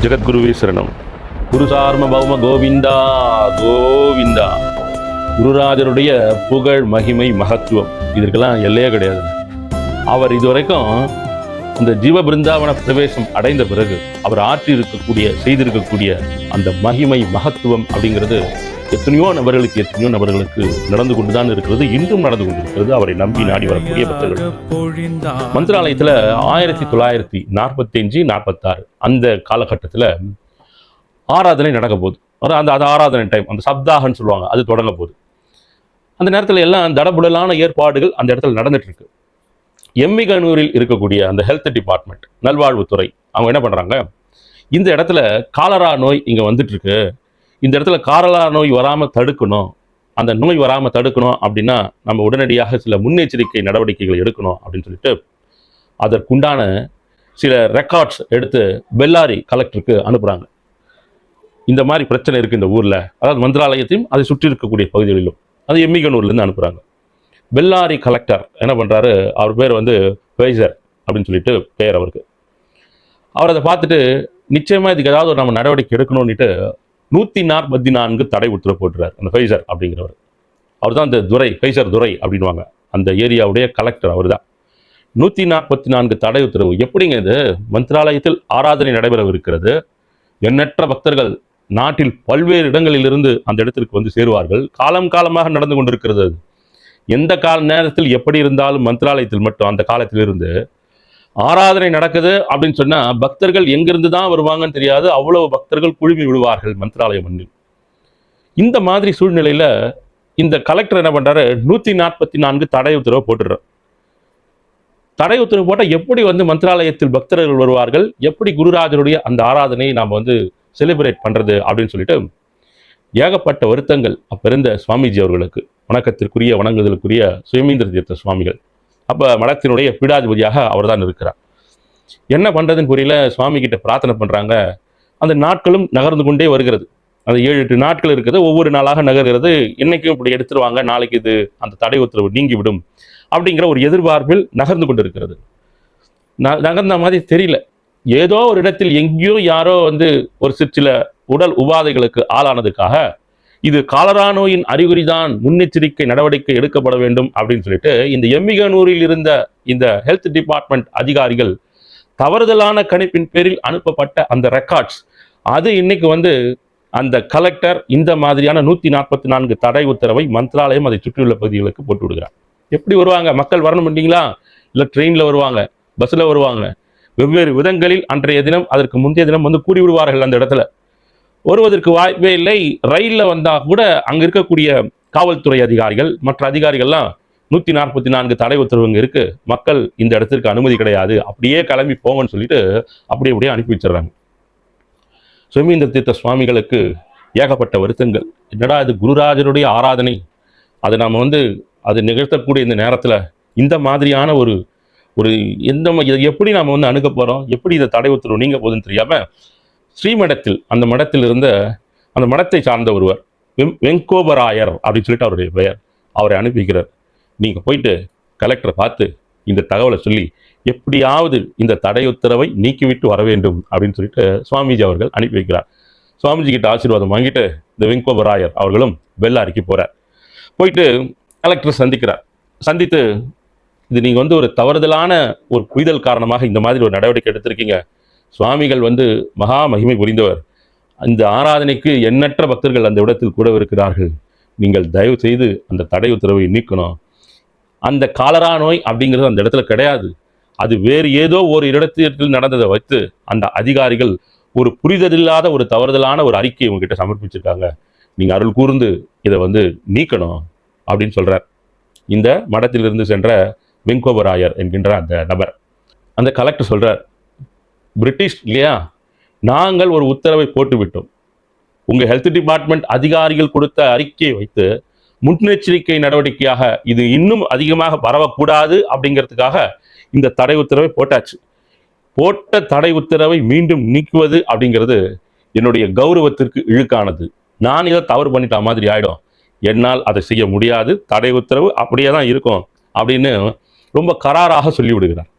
ஜெகத்குருவே சரணம். குரு சார்ம பௌம கோவிந்தா கோவிந்தா. குருராஜருடைய புகழ் மகிமை மகத்துவம். இதற்கெல்லாம் எல்லையே கிடையாது. அவர் இதுவரைக்கும் இந்த ஜீவ பிருந்தாவன பிரவேசம் அடைந்த பிறகு அவர் ஆற்றி இருக்கக்கூடிய செய்திருக்கக்கூடிய அந்த மகிமை மகத்துவம் அப்படிங்கிறது எத்தனையோ நபர்களுக்கு எத்தனையோ நபர்களுக்கு நடந்து கொண்டுதான் இருக்கிறது இன்றும் நடந்து கொண்டிருக்கிறது. அவரை நம்பி நாடி வரக்கூடிய பக்தர்கள். மந்திராலயத்துல ஆயிரத்தி தொள்ளாயிரத்தி நாற்பத்தி அஞ்சு நாற்பத்தாறு அந்த காலகட்டத்தில் ஆராதனை நடக்க போகுது. அந்த அது ஆராதனை டைம் அந்த சப்தாகன்னு சொல்லுவாங்க அது தொடங்க போகுது. அந்த நேரத்தில் எல்லாம் தடபுடலான ஏற்பாடுகள் அந்த இடத்துல நடந்துட்டு இருக்கு எம்மிகனூரில் இருக்கக்கூடிய அந்த ஹெல்த் டிபார்ட்மெண்ட் நல்வாழ்வுத்துறை அவங்க என்ன பண்றாங்க? இந்த இடத்துல காலரா நோய் இங்க வந்துட்டு இருக்கு இந்த இடத்துல காரலா நோய் வராமல் தடுக்கணும். அந்த நோய் வராமல் தடுக்கணும் அப்படின்னா நம்ம உடனடியாக சில முன்னெச்சரிக்கை நடவடிக்கைகள் எடுக்கணும் அப்படின்னு சொல்லிட்டு அதற்குண்டான சில ரெக்கார்ட்ஸ் எடுத்து பெல்லாரி கலெக்டருக்கு அனுப்புகிறாங்க இந்த மாதிரி பிரச்சனை இருக்குது இந்த ஊரில். அதாவது மந்திராலயத்தையும் அதை சுற்றி இருக்கக்கூடிய பகுதிகளிலும். அது எம்மிகனூர்லேருந்து அனுப்புகிறாங்க பெல்லாரி கலெக்டர் என்ன பண்ணுறாரு அவர் பேர் வந்து ஃபைசர் அப்படின்னு சொல்லிட்டு பேர் அவருக்கு. அவர் அதை பார்த்துட்டு நிச்சயமாக இதுக்கு ஏதாவது நம்ம நடவடிக்கை எடுக்கணும்னுட்டு நூற்றி நாற்பத்தி நான்கு தடை உத்தரவு போட்டுறார் அந்த ஃபைசர் அப்படிங்கிறவர். அவர் தான் அந்த துரை ஃபைசர் துரை அப்படின்வாங்க அந்த ஏரியாவுடைய கலெக்டர் அவர் தான் நூற்றி நாற்பத்தி நான்கு தடை உத்தரவு. எப்படிங்க இது? மந்திராலயத்தில் ஆராதனை நடைபெறவிருக்கிறது. எண்ணற்ற பக்தர்கள் நாட்டில் பல்வேறு இடங்களிலிருந்து அந்த இடத்திற்கு வந்து சேருவார்கள். காலம் காலமாக நடந்து கொண்டிருக்கிறது அது. எந்த கால நேரத்தில் எப்படி இருந்தாலும் மந்திராலயத்தில் மட்டும் அந்த காலத்திலிருந்து ஆராதனை நடக்குது அப்படின்னு சொன்னா பக்தர்கள் எங்கிருந்து தான் வருவாங்கன்னு தெரியாது. அவ்வளவு பக்தர்கள் குழுமி விடுவார்கள் மந்திராலய மண்ணில். இந்த மாதிரி சூழ்நிலையில இந்த கலெக்டர் என்ன பண்றாரு? நூத்தி நாற்பத்தி நான்கு தடை உத்தரவு போட்டுடுறார். தடை உத்தரவு போட்டால் எப்படி வந்து மந்திராலயத்தில் பக்தர்கள் வருவார்கள்? எப்படி குருராஜருடைய அந்த ஆராதனையை நாம் வந்து செலிப்ரேட் பண்ணுறது அப்படின்னு சொல்லிட்டு ஏகப்பட்ட வருத்தங்கள் அப்போ இருந்த சுவாமிஜி அவர்களுக்கு வணக்கத்திற்குரிய வணங்குதலுக்குரிய சுயமீந்திர தீர்த்த சுவாமிகள். அப்போ மடத்தினுடைய பீடாதிபதியாக அவர் தான் இருக்கிறார். என்ன பண்ணுறதுன்னு புரியல. சுவாமி கிட்ட பிரார்த்தனை பண்ணுறாங்க அந்த நாட்களும் நகர்ந்து கொண்டே வருகிறது. அந்த ஏழு எட்டு நாட்கள் இருக்குது. ஒவ்வொரு நாளாக நகர்கிறது. இன்னைக்கும் இப்படி எடுத்துருவாங்க. நாளைக்கு இது அந்த தடை உத்தரவு நீங்கிவிடும் அப்படிங்கிற ஒரு எதிர்பார்ப்பில் நகர்ந்து கொண்டிருக்கிறது. ந- நகர்ந்த மாதிரி தெரியல. ஏதோ ஒரு இடத்தில் எங்கேயோ யாரோ வந்து ஒரு சிற்சில உடல் உபாதைகளுக்கு ஆளானதுக்காக இது காலரா நோயின் அறிகுறிதான் முன்னெச்சரிக்கை நடவடிக்கை எடுக்கப்பட வேண்டும் அப்படின்னு சொல்லிட்டு இந்த எம்மிகனூரில் இருந்த இந்த ஹெல்த் டிபார்ட்மெண்ட் அதிகாரிகள் தவறுதலான கணிப்பின் பேரில் அனுப்பப்பட்ட அந்த ரெக்கார்ட்ஸ் அது இன்னைக்கு வந்து அந்த கலெக்டர் இந்த மாதிரியான நூத்தி நாற்பத்தி நான்கு தடை உத்தரவை மந்திராலயம் அதை சுற்றியுள்ள பகுதிகளுக்கு போட்டு விடுகிறார். எப்படி வருவாங்க? மக்கள் வரணும் இல்லைங்களா இல்லை ட்ரெயினில் வருவாங்க? பஸ்ஸில் வருவாங்க? வெவ்வேறு விதங்களில் அன்றைய தினம் அதற்கு முந்தைய தினம் வந்து கூடி விடுவார்கள் அந்த இடத்துல. வருவதற்கு வாய்ப்பே இல்லை. ரயிலில் வந்தால் கூட அங்கே இருக்கக்கூடிய காவல்துறை அதிகாரிகள் மற்ற அதிகாரிகள்லாம் நூற்றி நாற்பத்தி நான்கு தடை உத்தரவுங்க இருக்குது இருக்கு. மக்கள் இந்த இடத்திற்கு அனுமதி கிடையாது. அப்படியே கிளம்பி போங்கன்னு சொல்லிட்டு அப்படியே அப்படியே அனுப்பி வச்சிடுறாங்க. சுமீந்திர தீர்த்த சுவாமிகளுக்கு ஏகப்பட்ட வருத்தங்கள். என்னடா இது குருராஜருடைய ஆராதனை? அதை நாம் வந்து அது நிகழ்த்தக்கூடிய இந்த நேரத்தில் இந்த மாதிரியான ஒரு ஒரு எந்த இதை எப்படி நாம் வந்து அணுக போகிறோம் எப்படி இதை தடை உத்தரவு நீங்க போதுன்னு தெரியாம ஸ்ரீமடத்தில் அந்த மடத்தில் இருந்த அந்த மடத்தை சார்ந்த ஒருவர் வெம்- வெங்கோபராயர் அப்படின்னு சொல்லிட்டு அவருடைய பெயர் அவரை அனுப்பி வைக்கிறார் போயிட்டு கலெக்டரை பார்த்து இந்த தகவலை சொல்லி எப்படியாவது இந்த தடை உத்தரவை நீக்கிவிட்டு வர வேண்டும் அப்படின்னு சொல்லிட்டு சுவாமிஜி அவர்கள் அனுப்பி வைக்கிறார். சுவாமிஜி கிட்ட ஆசீர்வாதம் வாங்கிட்டு இந்த வெங்கோபராயர் அவர்களும் பெல்லாரிக்கு போகிறார் போயிட்டு கலெக்டர் சந்திக்கிறார். சந்தித்து இது நீங்கள் வந்து ஒரு தவறுதலான ஒரு புரிதல் காரணமாக இந்த மாதிரி ஒரு நடவடிக்கை எடுத்திருக்கீங்க. சுவாமிகள் வந்து மகா மகிமை புரிந்தவர். இந்த ஆராதனைக்கு எண்ணற்ற பக்தர்கள் அந்த இடத்தில் கூட இருக்கிறார்கள் நீங்கள் தயவு செய்து அந்த தடை உத்தரவை நீக்கணும். அந்த காலரா நோய் அப்படிங்கிறது அந்த இடத்துல கிடையாது. அது வேறு ஏதோ ஒரு இடத்தில் நடந்ததை வைத்து அந்த அதிகாரிகள் ஒரு புரிதலில்லாத ஒரு தவறுதலான ஒரு அறிக்கையை உங்ககிட்ட சமர்ப்பிச்சிருக்காங்க. நீங்கள் அருள் கூர்ந்து இதை வந்து நீக்கணும் அப்படின்னு சொல்கிறார் இந்த மடத்திலிருந்து சென்ற வெங்கோபராயர் என்கின்ற அந்த நபர். அந்த கலெக்டர் சொல்கிறார் பிரிட்டிஷ் இல்லையா? நாங்கள் ஒரு உத்தரவை போட்டுவிட்டோம். உங்கள் ஹெல்த் டிபார்ட்மெண்ட் அதிகாரிகள் கொடுத்த அறிக்கையை வைத்து முன்னெச்சரிக்கை நடவடிக்கையாக இது இன்னும் அதிகமாக பரவக்கூடாது அப்படிங்கிறதுக்காக இந்த தடை உத்தரவை போட்டாச்சு. போட்ட தடை உத்தரவை மீண்டும் நீக்குவது அப்படிங்கிறது என்னுடைய கௌரவத்திற்கு இழுக்கானது. நான் இதை தவறு பண்ணிட்ட மாதிரி ஆகிடும் என்னால் அதை செய்ய முடியாது. தடை உத்தரவு அப்படியே தான் இருக்கும் அப்படின்னு ரொம்ப கராராக சொல்லிவிடுகிறார்.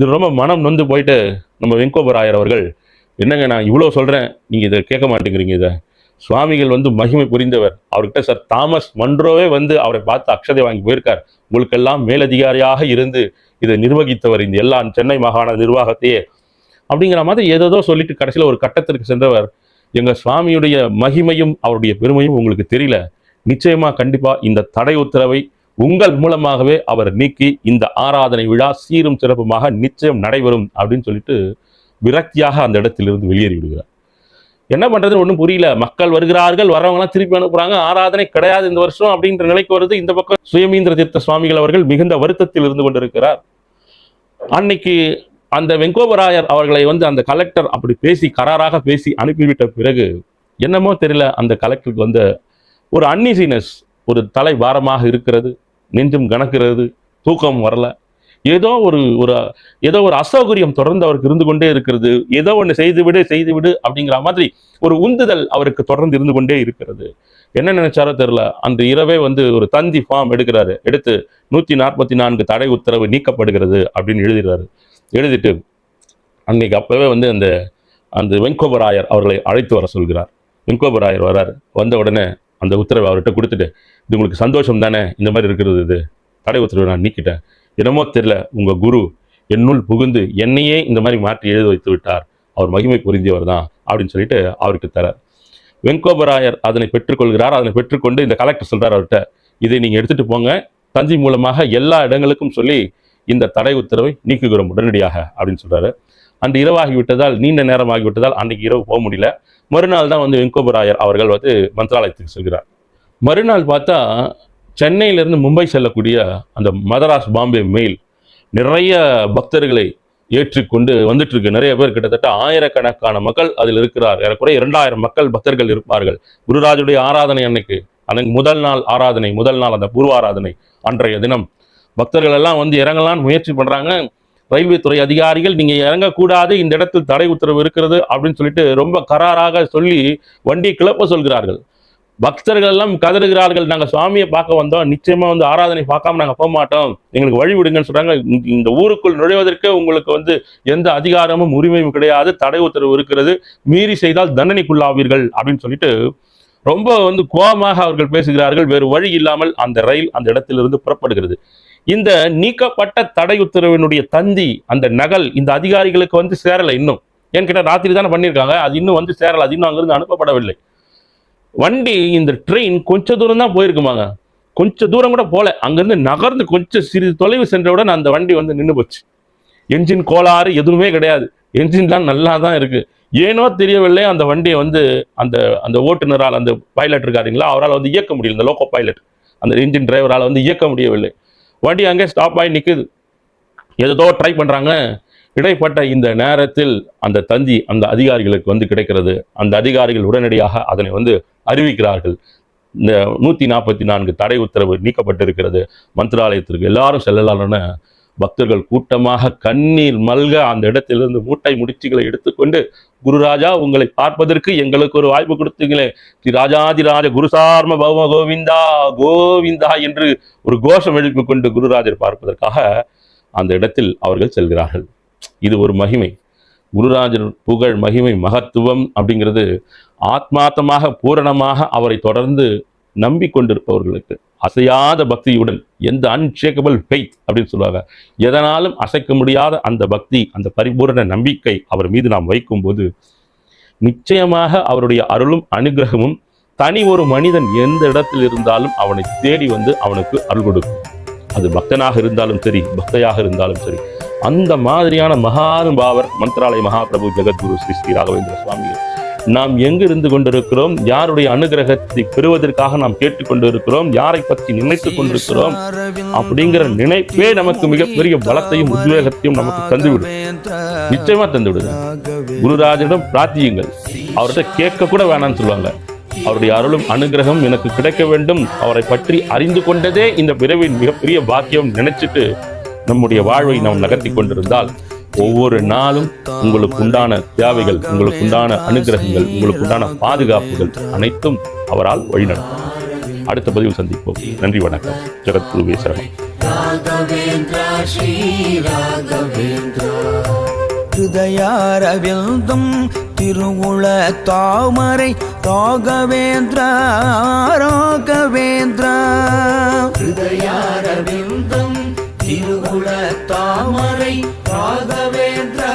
இது ரொம்ப மனம் நொந்து போயிட்டு நம்ம வெங்கோபராயர் அவர்கள் என்னங்க நான் இவ்வளோ சொல்கிறேன் நீங்கள் இதை கேட்க மாட்டேங்கிறீங்க இதை? சுவாமிகள் வந்து மகிமை புரிந்தவர். அவர்கிட்ட சார் தாமஸ் மன்றோவே வந்து அவரை பார்த்து அக்ஷதை வாங்கி போயிருக்கார். உங்களுக்கெல்லாம் மேலதிகாரியாக இருந்து இதை நிர்வகித்தவர் இந்த எல்லா சென்னை மாகாண நிர்வாகத்தையே. அப்படிங்கிற மாதிரி ஏதேதோ சொல்லிட்டு கடைசியில் ஒரு கட்டத்திற்கு சென்றவர். எங்கள் சுவாமியுடைய மகிமையும் அவருடைய பெருமையும் உங்களுக்கு தெரியல. நிச்சயமாக கண்டிப்பாக இந்த தடை உத்தரவை உங்கள் மூலமாகவே அவர் நீக்கி இந்த ஆராதனை விழா சீரும் சிறப்புமாக நிச்சயம் நடைபெறும் அப்படின்னு சொல்லிட்டு விரக்தியாக அந்த இடத்திலிருந்து வெளியேறி விடுகிறார். என்ன பண்ணுறதுன்னு ஒன்றும் புரியல. மக்கள் வருகிறார்கள் வரவங்களாம் திருப்பி அனுப்புறாங்க. ஆராதனை கிடையாது இந்த வருஷம் அப்படின்ற நிலைக்கு வருது. இந்த பக்கம் சுயமீந்திர தீர்த்த சுவாமிகள் அவர்கள் மிகுந்த வருத்தத்தில் இருந்து கொண்டிருக்கிறார். அன்னைக்கு அந்த வெங்கோபராயர் அவர்களை வந்து அந்த கலெக்டர் அப்படி பேசி கராராக பேசி அனுப்பிவிட்ட பிறகு என்னமோ தெரியல அந்த கலெக்டருக்கு வந்த ஒரு அன்னிசினஸ் ஒரு தலை பாரமாக இருக்கிறது நெஞ்சும் கணக்கிறது தூக்கம் வரல. ஏதோ ஒரு ஒரு ஏதோ ஒரு அசௌகரியம் தொடர்ந்து அவருக்கு இருந்து கொண்டே இருக்கிறது. ஏதோ ஒன்று செய்துவிடு செய்துவிடு அப்படிங்கிற மாதிரி ஒரு உந்துதல் அவருக்கு தொடர்ந்து இருந்து கொண்டே இருக்கிறது. என்ன நினைச்சாரோ தெரில அந்த இரவே வந்து ஒரு தந்தி ஃபார்ம் எடுக்கிறாரு. எடுத்து நூற்றி நாற்பத்தி நான்கு தடை உத்தரவு நீக்கப்படுகிறது அப்படின்னு எழுதுகிறாரு எழுதிட்டு அன்னைக்கு அப்பவே வந்து அந்த அந்த வெங்கோபராயர் அவர்களை அழைத்து வர சொல்கிறார். வெங்கோபராயர் வரார். வந்த உடனே அந்த உத்தரவை அவர்கிட்ட கொடுத்துட்டு இது உங்களுக்கு சந்தோஷம் தானே இந்த மாதிரி இருக்கிறது இது. தடை உத்தரவை நான் நீக்கிட்டேன். என்னமோ தெரில உங்கள் குரு என்னுள் புகுந்து என்னையே இந்த மாதிரி மாற்றி எழுத வைத்து விட்டார். அவர் மகிமை புரிந்தியவர் தான் அப்படின்னு சொல்லிட்டு அவருக்கு தரார். வெங்கோபராயர் அதனை பெற்றுக்கொள்கிறார். அதனை பெற்றுக்கொண்டு இந்த கலெக்டர் சொல்கிறார் அவர்கிட்ட இதை நீங்கள் எடுத்துகிட்டு போங்க. தஞ்சை மூலமாக எல்லா இடங்களுக்கும் சொல்லி இந்த தடை உத்தரவை நீக்குகிறோம் உடனடியாக அப்படின்னு சொல்கிறாரு அன்று இரவாகி விட்டதால் நீண்ட நேரமாகி விட்டதால் அன்றைக்கு இரவு போக முடியல. மறுநாள் தான் வந்து வெங்கோபராயர் அவர்கள் வந்து மந்திராலயத்துக்கு செல்கிறார். மறுநாள் பார்த்தா சென்னையிலிருந்து மும்பை செல்லக்கூடிய அந்த மதராஸ் பாம்பே மெயில் நிறைய பக்தர்களை ஏற்றிக்கொண்டு வந்துட்டு இருக்கு நிறைய பேர் கிட்டத்தட்ட ஆயிரக்கணக்கான மக்கள் அதில் இருக்கிறார். ஏறக்குறைய இரண்டாயிரம் மக்கள் பக்தர்கள் இருப்பார்கள். குருராஜுடைய ஆராதனை அன்னைக்கு அன்னைக்கு முதல் நாள் ஆராதனை முதல் நாள் அந்த பூர்வ ஆராதனை அன்றைய தினம். பக்தர்கள் எல்லாம் வந்து இறங்கலாம்னு முயற்சி பண்ணுறாங்க ரயில்வே துறை அதிகாரிகள் நீங்க இறங்கக்கூடாது இந்த இடத்தில் தடை உத்தரவு இருக்கிறது அப்படின்னு சொல்லிட்டு ரொம்ப கராராக சொல்லி வண்டி கிளப்ப சொல்கிறார்கள். பக்தர்கள் எல்லாம் கதறுகிறார்கள். நாங்க சுவாமியை பார்க்க வந்தோம். நிச்சயமா வந்து ஆராதனை பார்க்காம நாங்க போக மாட்டோம். எங்களுக்கு வழி விடுங்கன்னு சொல்றாங்க. இந்த- இந்த ஊருக்குள் நுழைவதற்கு உங்களுக்கு வந்து எந்த அதிகாரமும் உரிமையும் கிடையாது. தடை உத்தரவு இருக்கிறது. மீறி செய்தால் தண்டனைக்குள்ளாவீர்கள் அப்படின்னு சொல்லிட்டு ரொம்ப வந்து கோபமாக அவர்கள் பேசுகிறார்கள். வேறு வழி இல்லாமல் அந்த ரயில் அந்த இடத்திலிருந்து புறப்படுகிறது. இந்த நீக்கப்பட்ட தடை உத்தரவினுடைய தந்தி அந்த நகல் இந்த அதிகாரிகளுக்கு வந்து சேரலை இன்னும். ஏன்னு கேட்டால் ராத்திரி தானே பண்ணியிருக்காங்க அது இன்னும் வந்து சேரலை அது இன்னும் அங்கிருந்து அனுப்பப்படவில்லை. வண்டி இந்த ட்ரெயின் கொஞ்ச தூரம் தான் போயிருக்குமாங்க. கொஞ்சம் தூரம் கூட போகல அங்கேருந்து நகர்ந்து கொஞ்சம் சிறிது தொலைவு சென்றவுடன் அந்த வண்டி வந்து நின்று போச்சு. என்ஜின் கோளாறு எதுவுமே கிடையாது. என்ஜின்லாம் நல்லா தான் இருக்குது ஏனோ தெரியவில்லை அந்த வண்டியை வந்து அந்த அந்த ஓட்டுநரால் அந்த பைலட் இருக்காருங்களா அவரால் வந்து இயக்க முடியல இந்த லோக்கோ பைலட் அந்த இன்ஜின் டிரைவரால் வந்து இயக்க முடியவில்லை. வண்டி அங்கே ஸ்டாப் ஆகி நிற்குது ஏதோ ட்ரை பண்றாங்க. இடைப்பட்ட இந்த நேரத்தில் அந்த தந்தி அந்த அதிகாரிகளுக்கு வந்து கிடைக்கிறது. அந்த அதிகாரிகள் உடனடியாக அதனை வந்து அறிவிக்கிறார்கள். இந்த நூத்தி நாற்பத்தி நான்கு தடை உத்தரவு நீக்கப்பட்டிருக்கிறது. மந்திராலயத்திற்கு எல்லாரும் செல்லலாம்னு பக்தர்கள் கூட்டமாக கண்ணீர் மல்க அந்த இடத்திலிருந்து மூட்டை முடிச்சுகளை எடுத்துக்கொண்டு குருராஜா உங்களை பார்ப்பதற்கு எங்களுக்கு ஒரு வாய்ப்பு கொடுத்தீங்களே ஸ்ரீ ராஜாதிராஜ குருசார்ம பௌம கோவிந்தா கோவிந்தா என்று ஒரு கோஷம் எழுப்பி கொண்டு குருராஜர் பார்ப்பதற்காக அந்த இடத்தில் அவர்கள் செல்கிறார்கள். இது ஒரு மகிமை. குருராஜர் புகழ் மகிமை மகத்துவம் அப்படிங்கிறது ஆத்மார்த்தமாக பூரணமாக அவரை தொடர்ந்து நம்பிக்கொண்டிருப்பவர்களுக்கு அசையாத பக்தியுடன் எந்த அன்ஷேக்கபிள் ஃபெய்த் அப்படின்னு சொல்லுவாங்க. எதனாலும் அசைக்க முடியாத அந்த பக்தி அந்த பரிபூரண நம்பிக்கை அவர் மீது நாம் வைக்கும்போது நிச்சயமாக அவருடைய அருளும் அனுகிரகமும் தனி ஒரு மனிதன் எந்த இடத்தில் இருந்தாலும் அவனை தேடி வந்து அவனுக்கு அருள் கொடுக்கும். அது பக்தனாக இருந்தாலும் சரி பக்தையாக இருந்தாலும் சரி. அந்த மாதிரியான மகானுபாவர் மந்திராலய மகாபிரபு ஜெகத்குரு ஸ்ரீ ஸ்ரீ ராகவேந்திர சுவாமிகள் நாம் எங்கு இருந்து கொண்டிருக்கிறோம்? யாருடைய அனுகிரகத்தை பெறுவதற்காக நாம் கேட்டுக்கொண்டிருக்கிறோம்? யாரை பற்றி நினைத்துக் கொண்டிருக்கிறோம்? அப்படிங்கிற நினைப்பே நமக்கு மிகப்பெரிய பலத்தையும் உத்வேகத்தையும் நமக்கு தந்துவிடும். நிச்சயமா தந்துவிடுது. குருராஜனிடம் பிரார்த்தியுங்கள். அவர்கிட்ட கேட்க கூட வேணாம்னு சொல்லுவாங்க. அவருடைய அருளும் அனுகிரகம் எனக்கு கிடைக்க வேண்டும். அவரை பற்றி அறிந்து கொண்டதே இந்த பிறவின் மிகப்பெரிய பாக்கியம் நினைச்சிட்டு நம்முடைய வாழ்வை நாம் நகர்த்தி கொண்டிருந்தால் ஒவ்வொரு நாளும் உங்களுக்கு உண்டான தேவைகள் உங்களுக்கு உண்டான அனுகிரகங்கள் உங்களுக்கு உண்டான பாதுகாப்புகள் அனைத்தும் அவரால் வழிநடத்தும். அடுத்த பதிவில் சந்திப்போம். நன்றி வணக்கம். ஜெகத் குருவே சரணம் ஹிருதயாரவிந்தும் திருவுள தாமரை ராகவேந்திரா ராகவேந்திரா. ஹிருதயாரவிந்தும் திருவுள தாமரை ராகவேந்திரா